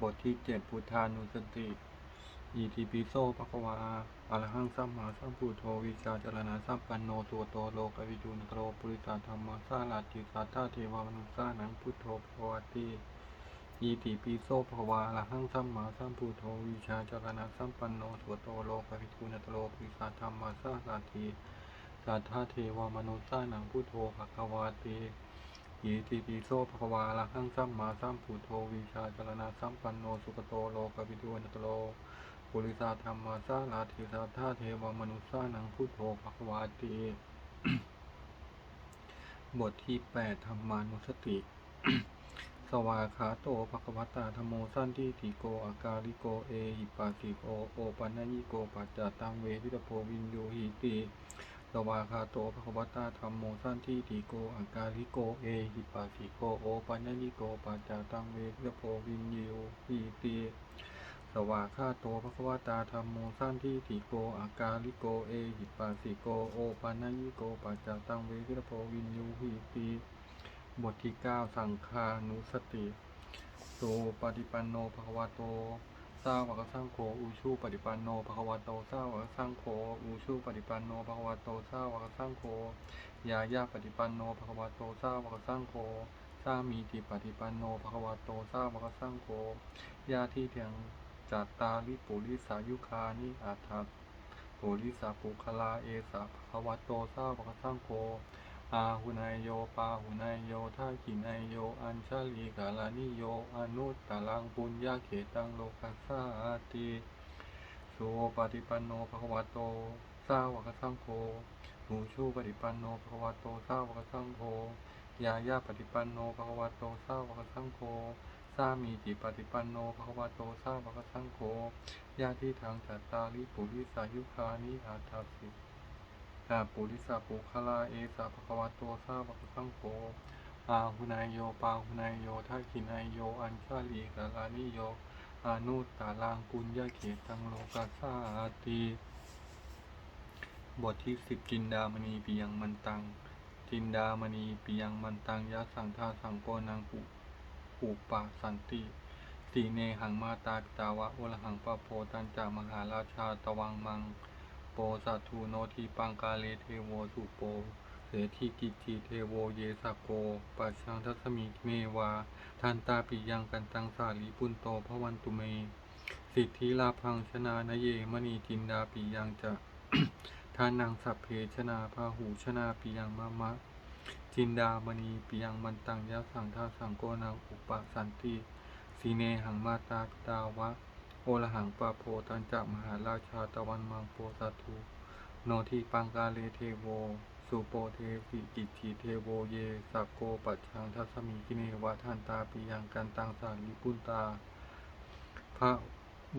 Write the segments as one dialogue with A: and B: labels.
A: บทที่เจ็ดพุทธานุสติอิติปิโสภะควาอระหังสัมมาสัมพุทโธวิชาจรณะสัมปันโนตัวโตโลกวิจูนกโรปุริสาธรรมสาลาติสัทธาเทวามนุสานังพุทโธภควติอิติปิโสภะควาอระหังสัมมาสัมพุทโธวิชาจรณะสัมปันโนตัวโตโลกวิจูนกโรปุริสาธรรมสาลาติสัทธาเทวามนุสสานังพุทโธภควติ อิติปิโสภควาอะระหังสัมมาสัมพุทโธวิชาจรณะสัมปันโนสุขโตโลกวิทูนตโลปุริสาธรรมาสาลาธิสัทธาเทวมนุสสานังพุทโธภควาติบทที่แปดธรรมานุสติ สวาขาโตภคะวตาธรรมโมสันติติโกอากาลิโกเอหิปัสสิโกโอปัญญิโกปัจจตังเวทิตโพวินโยหิติ สวาคาโตภควตาธรรมโมสันทิติโกอังกาลิโกเอหิปัสสิโกโอปัญญิโกปัจจาตังเวทโพวินยิวปีติสวาคาโตภควตาธรรมโมสันทิติโกอังกาลิโกเอหิปัสสิโกโอปัญญิโกปัจจาตังเวทโพวินยิวปีติบทที่เก้าสังฆานุสติโตปฏิปันโนภควโต สาวกสังโฆอุชูปฏิปันโนภควโตสาวกสังโฆอุชูปฏิปันโนภควโตสาวกสังโฆยายาปฏิปันโนภควโตสาวกสังโฆสามีติปฏิปันโนภควโตสาวกสังโฆญาที่เถียงจัตตาลิปุริสายุคานิอัตถปุริสาปุคลาเอสะภควโตสาวกสังโฆ อาหุนายโย ปาหุนายโยท่ากินายโย อัญชลีกาลานิโย อนุตตลังปุญญาเขตังโลกัสสาติสุปฏิปันโนภควโตสาวกสังโฆหูชูปฏิปันโนภควโตสาวกสังโฆยายาปฏิปันโนภควโตสาวกสังโฆสามีจิปฏิปันโนภควโตสาวกสังโฆญาติทางจัตตาลิปุริสายุคานิอาตาสิ อาปุริสาปุคลาเอสาภควโตสาวกสังโฆอาหุนายโยปาหุนายโยทักขินายโย อัญชาลีกาลานิโย อานุตตาลางปุญญาเขตังโลกัสาติบทที่สิบจินดามณีปิยังมันตัง จินดามณีปิยังมันตังยะสังทาสังโกนังปุปุปะสันติสีเนหังมาตาปิตาวะโอลหังปะโพตันจามหาราชาตวังมัง โปสัตทูโนทีปังกาเลเทโวสุโปเสทีกิจทีเทโวเยสโกปัจชังทัสมิเมวา ทันตาปิยังกันตังสาลีปุนโตพระวันตุเม สิทธิลาพังชนานเยมณีจินดาปิยังจะทานังสัพเพชนาพาหูชนาปิยังมะมะ จินดามณีปิยังมันตังยะสังทาสังโกนังอุปสันติสีเนหังมาตาตาวะ โอละหังปะโพตันจะมหาราชาตะวันมังโปสัตถุโนทีปังกาเลเทโว สุโปเทสิกิจทีเทโวเยสักโกปัจชังทัสมิกิเนวะทันตาปิยังกันตังสาลิปุนตา พระ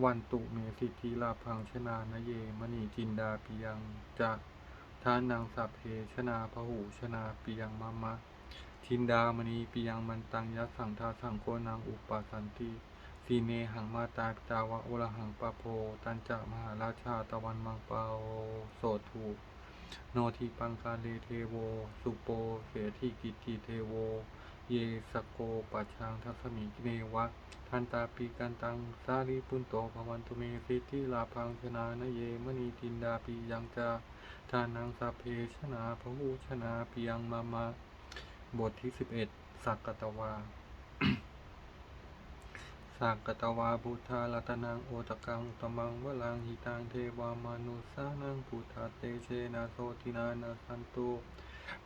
A: วันตุเมสิทธิลาพังชนานเยมณีจินดาปิยังจะทานังสัพเพชนาพหูชนาปิยังมะมะทินดามณีปิยังมันตังยัสสังทาสังโกนังอุปาสันติ สีเนหังมาตาปิตาวะโอละหังปะโพ ตันจะมหาราชาตะวันมังเปาโสถูโนทีปังกาเลเทโว สุโปเสทีกิจทีเทโว เยสโกปัชังทัสมิกิเนวะ ทันตาปีกันตังสาลีปุนโตภวันตุเมสิทธิลาพังชนานเยมณีจินดาปียังจะทานังสัพเพชนาพหูชนาปียังมามา บทที่สิบเอ็ดสักกตวา สักกตวาพุทธารัตนังโอตกังตมังวลังหิตังเทวามานุสานังพุทธาเตเชนะโสตินานาสันตุ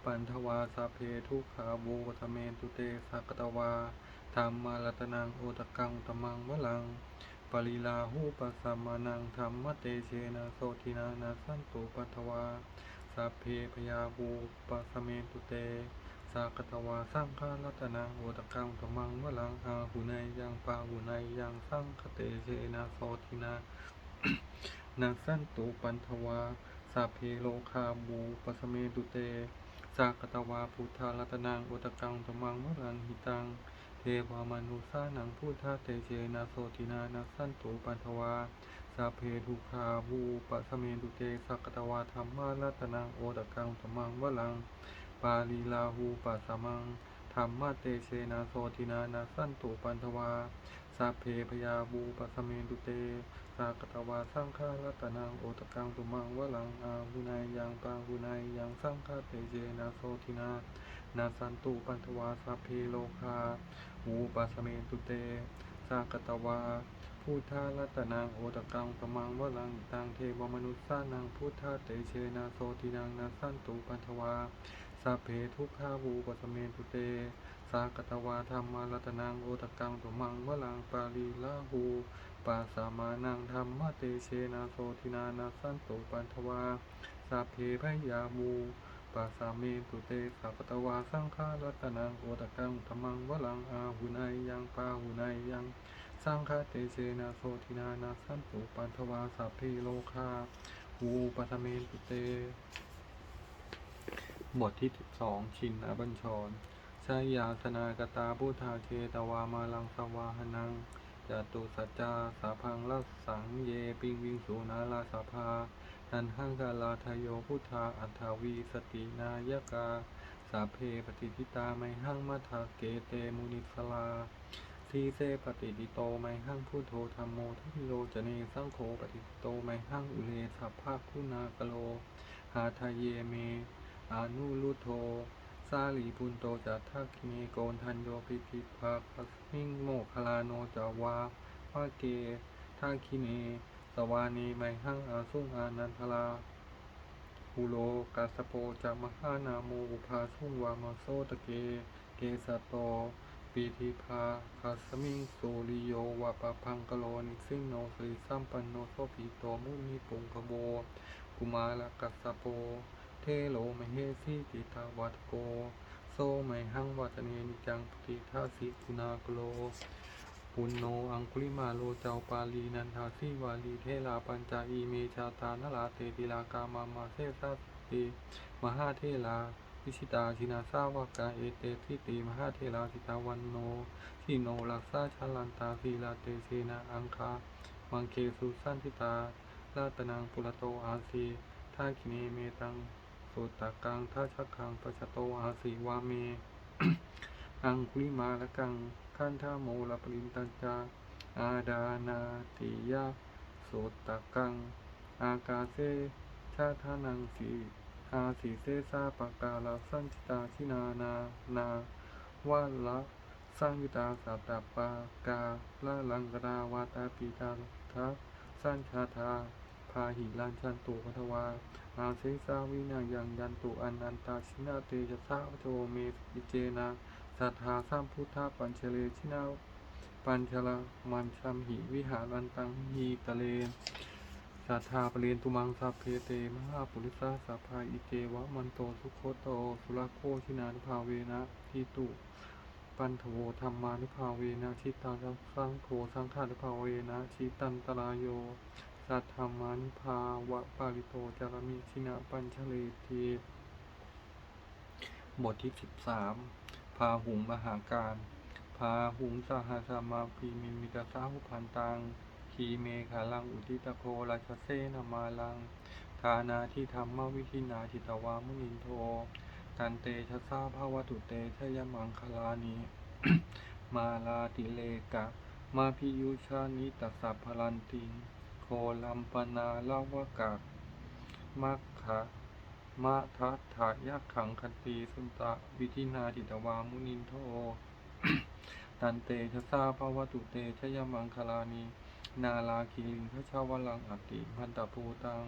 A: ปันทวาสัพเพทุขาวูวัตเมนตุเตสักกตวาธรรมารัตนังโอตกังตมังวลังปริลาหูปัสสมานังธรรมเตเชนะโสตินานาสันตุปันทวาสัพเพพยาบูปัสสเมนตุเต สากตวาสร้างฆารัตนังโอตกังตมังวลังอาหุนายยังปาหุนายยังสร้างคเตเชนะโสทินานาสั้นตุปันทวาสัพเพโลคาบูปสเมตุเตสากตวาพุทธารัตนังโอตกังตมังวลังหิตัง เทวามานุสานังพุทธาเตเชนะโสทินานาสันตุปันทวาสัพเพทุคาบูปัสเมตุเตสากตวาธรรมารัตนังโอตกังตมังวลัง ปาลีลาหูปัสสมังธรรมะเตเชนาโสทินา นาสันตุปันทวาสัพเพพยาบูปัสเมตุเตสากตวาสังฆารัตนังโอตกังตุมังวลังอาหุนายยังปังหุนายยังสังฆาเตเชนาโสทินานาสันตุปันทวาสัพเพโลคาหูปัสเมตุเต สากตวาพุทธารัตนังโอตกังตมังวลังตังเทวมนุษสานังพุทธาเตเชนาโสตินังนาสันตุปันทวา สัพเพทุกขาวูปสเมนตุเต สากตวาธรรมารัตนังโอตกังตุมังวลังปาลีลาหูปาสามานังธรรมเตเชนาโสตินานาสันตุปันทวาสัพเพพยามูปาสาเมตุเตสัพตวาสังฆารัตนังโอตกังตมังวลังอาหุนายยังปาหุนายยังสังฆเตเสนาโสทินานาสันตุปันทวาสัพเพโลคาหูปัทเมนตุเต บทที่12ชินอบัญชรชายาสนากตาพุทธาเคตวามาลังสวาหนังจตุสัจจาสาพังลัสสังเยปิงวิงสูนาลาสาภานันหังกาลาทโยพุทธาอัฏฐาวีสตินายกา สาเพปฏิทิตาไมหังมัทาเกเตมุนิสลาทีเซปฏิติโตไมหังพุทโธธรรมโมทัิโลจเนสังโฆปฏิติโตไมหังอุเลสัพพะคุณากโลหาทายเยเม อนุลุโธสาลีปุนโตจัตทักขิเมโกนทันโยปิปิภาคัสมิงโมคลาโนจาวาวาเกทักขิเน สวานีไมหังอาสุงอานันทลาอุโลกัสโปจะมหานาโมอุภาสุงวามาโซตะเก เกสะโตปีธิภาคัสมิงโสริโยวะปะพังกะโลนิสิงโนสริสัมปันโนโสภิโตมุนิปุงคโบกุมาลกัสโป โลมเหสีติตาวัตโก โซไมหังวัตเนนิจังปฏิทาสิกุณากโลปุณโนอังคุลิมาโลเจ้าปาลีนันทาสีวาลีเทลาปัญจาอีเมชาตานลาเตติลากามามาเซสาสติมหาเทลาวิชิตาชินาสาวกาเอเตทิติมหาเทลาสิตาวันโนทิโนลักษาชาลันตาสีลาเตเสนาอังคามังเคสุสันติตาลาตนังปุระโตอาสีทาคิเนเมตัง สุตตะกังทาชักขังปัจโตอาสีวาเม อังคุลิมาละกังขันธาโมลปรินตัญจา อาดานาติยะโสตกัง อากาเซชาทานังสีอาสีเซซาปกาลาสัญจิตาชินานา นาวัลละสังยุตาสัตตปากาละลังกราวาตาปีตาทัสัญชาทา พาหิลันชันตุพัทวาอาเซสาวินายังยันตุอนันตาชินาเตจะสาโจเมอิเจนาสัทธาสัมพุทธาปัญเชเลชินาปัญชลมันชัมหิวิหารันตังหีตะเลสัทธาปเรนตุมังสัพเพเตมหาปุริสาสัพพาอิเจวะมันโตสุโคโตสุรโคชินานุภาเวนะทิตุปันโทธรรมานุภาเวนะชิตาสังโฆสังฆานุภาเวนะชิตันตรายโย สัทธมานุภาวะปาริโตจารมิชินะปัญชเลทีบทที่สิบสามพาหุงมหาการ พาหุงสหสมาพีมิมิตาสาหุพันตังขีเมขาลังอุทิตโคราชเสนามาลัง ทานาที่ธรรมวิธินาจิตวามุนินโท ตันเตชะสาภาวตุเตชยมังคลานีมาลาติเลกะ มาพิยุชานิตสัพพลันติง ลัมปนาลาวกะมัคคะมะทัฏฐายักขังคันตีสุนตะวิธินาจิตวามุนินโทตันเตชะสาภาวตุเตชยมังคลานีนาลาคีลิงพระชาวลังอติพันตภูตัง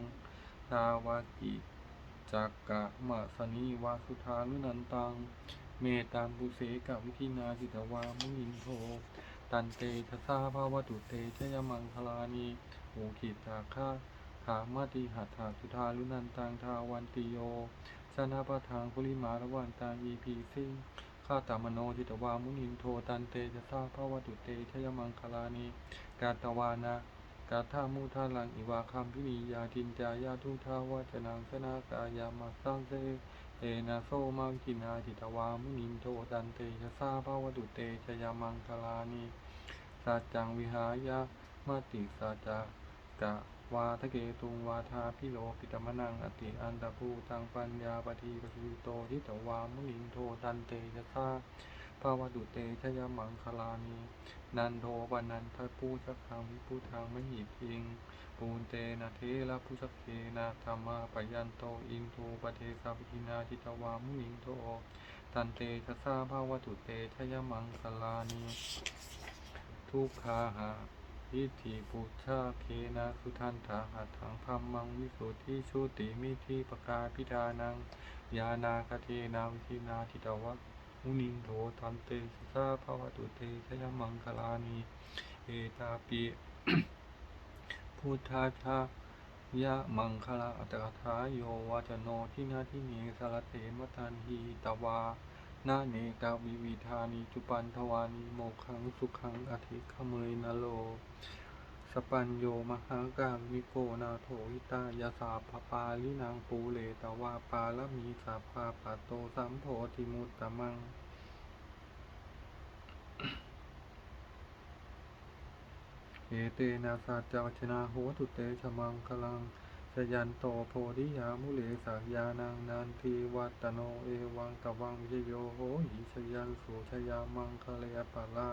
A: ทาวากิจักกะมะสนีวาสุธาลุนันตัง เมตังบุเสกะวิธินาจิตวามุนินโทตันเตชะสาภาวตุเตชยมังคลานี โอขิตาคาถามาติหัตถาสุธาลุนันตังทาวันติโยชนะปะทางคุลิมาระวันตังอีพีซิงข้าตามโนทิตวามุนินโทตันเตจะทาภาวตุเตชยมังคลานีกาตวานะกาธามุทาลังอิวาคัมพินียาทินจายาทุทาวาจนังสนากายามาสังเซเอนาโซมังกินาทิตวามุนินโทตันเตจะทาภาวตุเตชยมังคลานีสัจจังวิหายะมาติสัจจะ กะวาทะเกตุงวาทาพิโลปิตมนังอติอันตภูตังปัญญาปฏิปสิโตทิตวามุนินโทตันเตจะทาภาวตุเตชยมังคลานีนันโทปนันทปูชักขังวิพุทธังมหิทิงปูนเตนะเทระพุชเคนะธรรมาปยันโตอินโทปเทสาวินาจิตวามุนิงโตตันเตชะสาภาวตุเตชยมังคลานีทุกขาหา ทิฏฐิปุชาเคนะสุทันถาหัตถังธรรมังวิสุทธิชุติมิทิปกาพิดานังยานาคเทนาวิธินาทิตวะมุนินโถตันเตสสาภาวตุเตชยมังคลานีเอตาปิพุทธาชายะมังคลาอัตถาทาโยวาจโนทินาทิเนสารเตมตันหีตวา นาเนกาวิวิธานิจุปันทวานิโมขังสุขังอธิขเมยนโล สปัญโยมหากามิโกนาโถหิตายาสาภปาลินางปูเลตวาปาละมีสาภาปะโตสัมโพธิมุตตะมังเอเตนะสัจจวัชนาโหตุเตชะมังคลัง สยันโตโพธิยามุเลสักยานังนันทีวัตโนเอวังตวังวิโยโหหิชยันสุชยามังคะเลอปะลา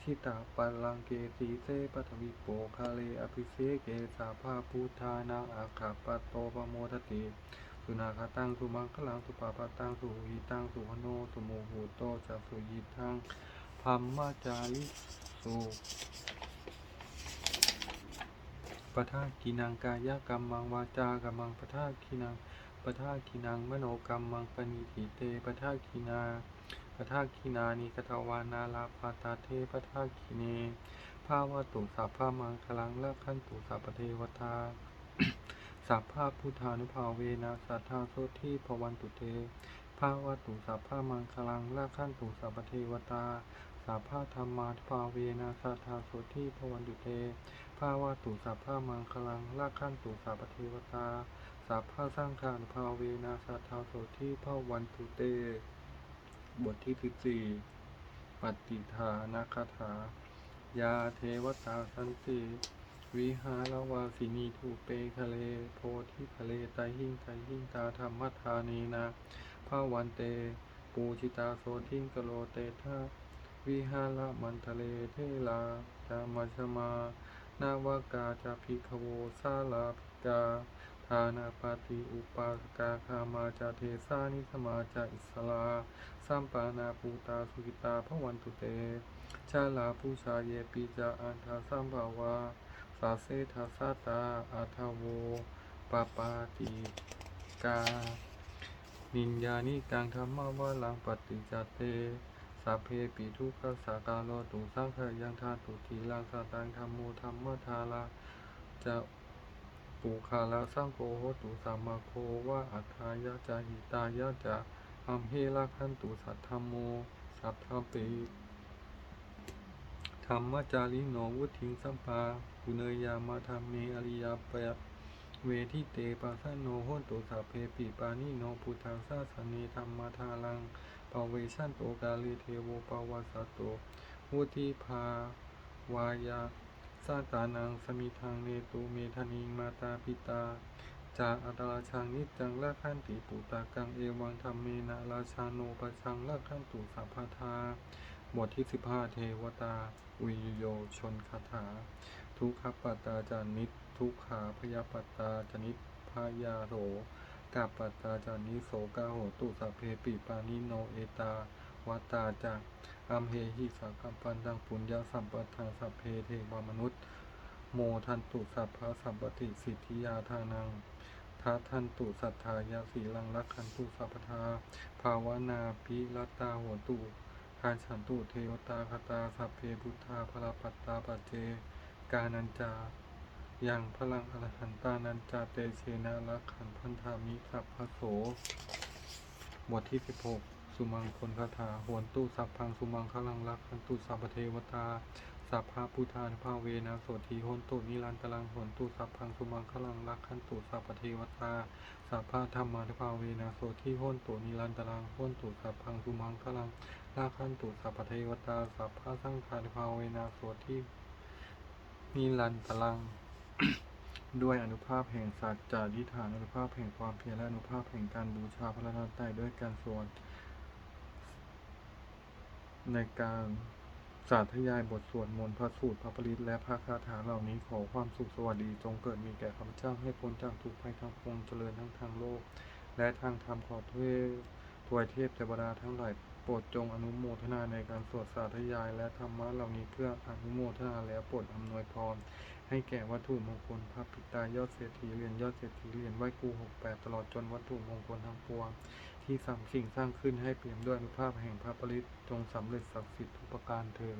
A: ชิตาปัลลังเกสีเซปัทวิโปคาเลอภิเสเกสาภาพุทธานาอาคาปโตปโมทติสุนาคาตังสุมังคลังสุปาปาตังสุหิตังสุหโนสุโมโหโตจัสุยิทังพัมมาจาริสุ ปะทากินังกายกรรมังวาจากรรมังปะทากินังปะทากินังมโนกรรมังปณิทิเตปะทากินาปะทากินานิกตวานาลาปาตาเทปะทากิเนภาวะตุสัพพะมังคลังละขันตุสัพเทวตาสัพพะพุทธานุภาเวนะสัทธาโสทิภวันตุเตภาวะตุสัพพะมังคลังละขันตุสัพเทวตาสัพพะธรรมานุภาเวนะสัทธาโสทิภวันตุเต ภาวะตุสัพพะมังคลังลาขันตุสัพพเทวตาสัพพะสร้างทานภาเวนะสัทธาโสทิภาวันตุเต บทที่สิบสี่ปฏิฐานาคาถา ยาเทวตาสันติวิหารวาสินีทูเปคะเล โพธิคะเลไตหิงไตหิงตาธรรมทานีนาภาวันเต ปูชิตาโสทิงกโลเตทาวิหารมันทะเลเทลาจามัชมา นาวากาจะพิกโวสาลาภิกาทานาปาติอุปาสกาคามาจาเทสานิสมาจาอิสลาสัมปานาปูตาสุกิตาพระวันตุเต ชาลาผู้ชาเยปิจาอันทาสัมภาวาสาเซทาสาตาอาทาโวปาปาติกา นินญานิกังธรรมวาลังปฏิจเต สัพเพปิทุกขสากาโลตุสังขยังทาตุทีลังสตังธรรมโมธรรมทาลาจะปุคาลาสังโฆโหตุสัมมาโควะอัฏฐายะจาหิตายะจะอัมเหละขันตุสัทธรรมโมสัพพะเปธรรมจาริโนวุทิงสัมปาปุเนยามาธรรมเมอริยาปยเวทิเตปัสสโนโหตุสัพเพปิปานิโนพุทธังสาสเนธรรมทาลัง ปเวชันโตกาลีเทโวปวาสโตวุติภาวายาสาตานังสมิทางเนตุเมธานิงมาตาปิตาจาอัตราชังนิจังละขันติปุตากังเอวังธรรมเมนะราชาโนปชังละขันตุสัพพทาบทที่สิบห้าเทวตาวิโยชนคาถา ทุกขปตาจานิทุกขาพยาปตตาจนิพายาโร กาปัตตาจานิโสกาโหตุสัพเพปิปานิโนเอตาวัตตาจักอัมเหหิสักกัมปันตังปุญญาสัมปทาสัพเพเทวมนุษย์ โมทันตุสัพพะสัมปติสิทธิยาทานังทัทันตุสัทธายาสีลังลักขันตุสัพพทา ภาวนาปิรัตตาโหตุทานฉันตุเทวตาคตาสัพเพพุทธาพลปัตตาปัจเจ กานันจา ยังพลังอรหันตานันจาเตเชนะลักขันพันธามิสัพพโสบทที่สิบหกสุมังคนคาถาโหนตุสัพพังสุมังคลังลักขันตุสัพพเทวตาสัพพะพุทธานภาเวนะโสทีโหนตุนิรันตลังโหนตุสัพพังสุมังคลังลักขันตุสัพพเทวตาสัพพะธรรมานุภาเวนะโสทีโหนตุนิรันตลังโหนตุสัพพังสุมังคลังลักขันตุสัพพเทวตาสัพพะสังฆานุภาเวนะโสทีนิรันตลัง ด้วยอนุภาพแห่งสัจจาธิฐานอนุภาพแห่งความเพียรและอนุภาพแห่งการบูชาพระรัตนตรัยด้วยการสวดในการสาธยายบทสวดมนต์พระสูตรพระปริตและพระคาถาเหล่านี้ขอความสุขสวัสดีจงเกิดมีแก่ข้าพเจ้าให้พ้นจากทุกภัยทางปวงเจริญทั้งทางโลก และทางธรรมขอเทวทวยเทพเทวดาทั้งหลายโปรดจงอนุโมทนาในการสวดสาธยาย และธรรมะเหล่านี้เพื่ออนุโมทนาแล้วโปรดอำนวยพร ให้แก่วัตถุมงคลพระปิตายอดเศรษฐีเหรียญยอดเศรษฐีเหรียญไหว้ครูหกแปดตลอดจนวัตถุมงคลทั้งปวงที่สั่งสิ่งสร้างขึ้นให้เปี่ยมด้วยอนุภาพแห่งพระปริตจงสำเร็จศักดิ์สิทธิ์ทุกประการเธอ